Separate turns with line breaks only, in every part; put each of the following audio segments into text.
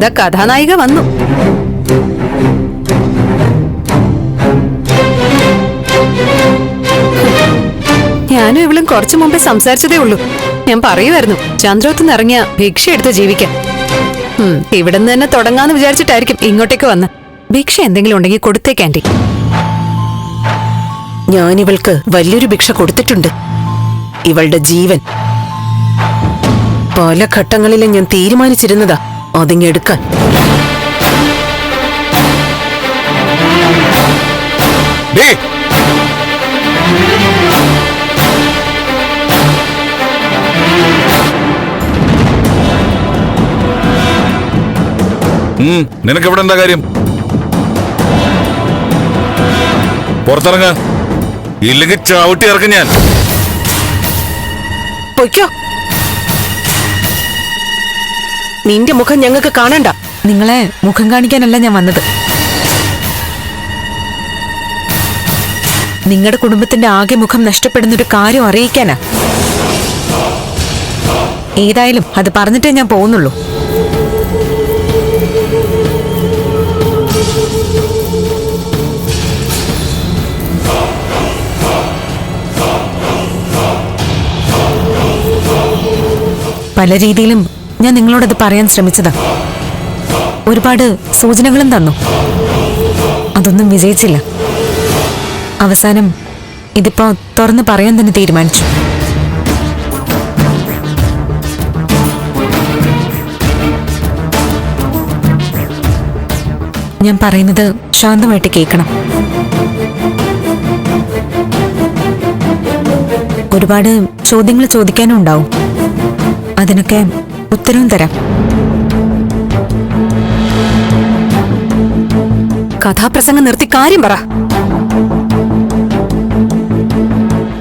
ദാ കഥാനായിക വന്നു. ഞാനും ഇവളും കുറച്ചു മുമ്പേ സംസാരിച്ചതേ ഉള്ളൂ. ഞാൻ പറയുമായിരുന്നു ചന്ദ്രോത്തുനിന്ന് ഇറങ്ങിയ ഭിക്ഷ എടുത്ത് ജീവിക്കാൻ. ഇവിടെ നിന്ന് തന്നെ തുടങ്ങാന്ന് വിചാരിച്ചിട്ടായിരിക്കും ഇങ്ങോട്ടേക്ക് വന്ന്. ഭിക്ഷ എന്തെങ്കിലും ഉണ്ടെങ്കിൽ കൊടുത്തേക്കാന്റി
ഞാനിവൾക്ക് വലിയൊരു ഭിക്ഷ കൊടുത്തിട്ടുണ്ട്. ഇവളുടെ ജീവൻ. പല ഘട്ടങ്ങളിലും ഞാൻ തീരുമാനിച്ചിരുന്നതാ. അതിങ്ങെടുക്കാൻ.
നിനക്ക് ഇവിടെ എന്താ കാര്യം? പുറത്തിറങ്ങ. ഇല്ലെങ്കിൽ ചവിട്ടി ഇറക്കും ഞാൻ.
പൊയ്ക്കോ. നിന്റെ മുഖം ഞങ്ങൾക്ക് കാണണ്ട.
നിങ്ങളെ മുഖം കാണിക്കാനല്ല ഞാൻ വന്നത്. നിങ്ങളുടെ കുടുംബത്തിന്റെ ആകെ മുഖം നഷ്ടപ്പെടുന്നൊരു കാര്യം അറിയിക്കാനാ. ഏതായാലും അത് പറഞ്ഞിട്ടേ ഞാൻ പോകുന്നുള്ളൂ. പല രീതിയിലും ഞാൻ നിങ്ങളോടത് പറയാൻ ശ്രമിച്ചതാ. ഒരുപാട് സൂചനകളും തന്നു. അതൊന്നും വിജയിച്ചില്ല. അവസാനം ഇതിപ്പോ തുറന്ന് പറയാൻ തന്നെ തീരുമാനിച്ചു. ഞാൻ പറയുന്നത് ശാന്തമായിട്ട് കേൾക്കണം. ഒരുപാട് ചോദ്യങ്ങൾ ചോദിക്കാനും ഉണ്ടാവും. അതിനൊക്കെ ഉത്തരവും തരാം
കഥാപ്രസംഗം നിർത്തി കാര്യം പറ.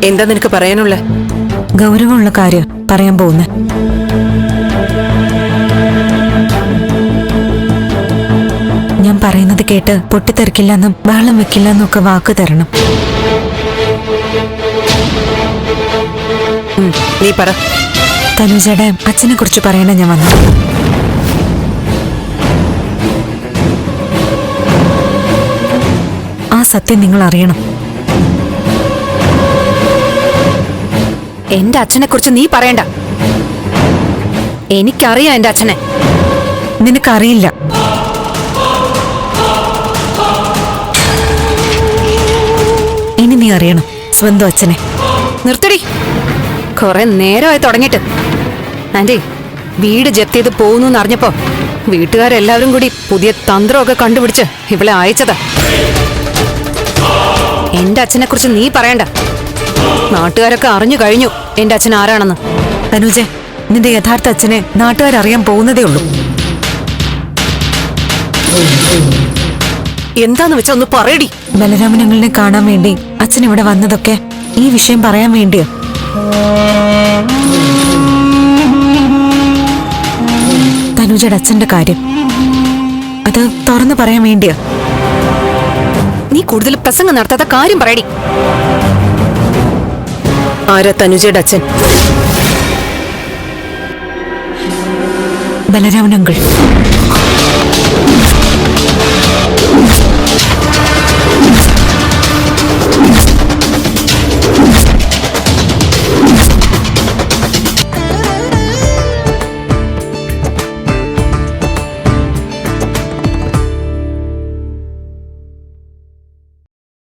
എന്താ നിനക്ക് പറയാനുള്ള?
ഗൗരവമുള്ള കാര്യം പറയാൻ പോകുന്ന. ഞാൻ പറയുന്നത് കേട്ട് പൊട്ടിത്തെറിക്കില്ലെന്നും ബഹളം വെക്കില്ലെന്നും ഒക്കെ വാക്ക് തരണം.
നീ പറ.
തനുജയുടെ അച്ഛനെ കുറിച്ച് പറയാനാ ഞാൻ വന്നത്. ആ സത്യം നിങ്ങൾ അറിയണം.
എന്റെ അച്ഛനെ കുറിച്ച് നീ പറയണ്ട. എനിക്കറിയാം എന്റെ അച്ഛനെ.
നിനക്കറിയില്ല. ഇനി നീ അറിയണം സ്വന്തം അച്ഛനെ.
നിർത്തടി. കുറെ നേരമായി തുടങ്ങിയിട്ട്. ആന്റി വീട് ജപ്തി ചെയ്ത് പോകുന്നു എന്നറിഞ്ഞപ്പോ വീട്ടുകാരെല്ലാവരും കൂടി പുതിയ തന്ത്രമൊക്കെ കണ്ടുപിടിച്ച് ഇവളെ അയച്ചതാ. എന്റെ അച്ഛനെ കുറിച്ച് നീ പറയണ്ട. നാട്ടുകാരൊക്കെ അറിഞ്ഞു കഴിഞ്ഞു എന്റെ അച്ഛൻ ആരാണെന്ന്.
തനുജെ നിന്റെ യഥാർത്ഥ അച്ഛനെ നാട്ടുകാരറിയാൻ പോകുന്നതേ ഉള്ളൂ.
എന്താന്ന് വെച്ചാ ഒന്ന് പറയടി.
ബലരാമനങ്ങളിനെ കാണാൻ വേണ്ടി അച്ഛൻ ഇവിടെ വന്നതൊക്കെ ഈ വിഷയം പറയാൻ വേണ്ടിയോ. തനുജയുടെ അച്ഛന്റെ കാര്യം. അത് തുറന്നു പറയാൻ വേണ്ടിയാ.
നീ കൂടുതൽ പ്രസംഗം നടത്താത്ത കാര്യം പറയടി.
ആരാ തനുജയുടെ അച്ഛൻ?
ബലരാമനങ്കിൾ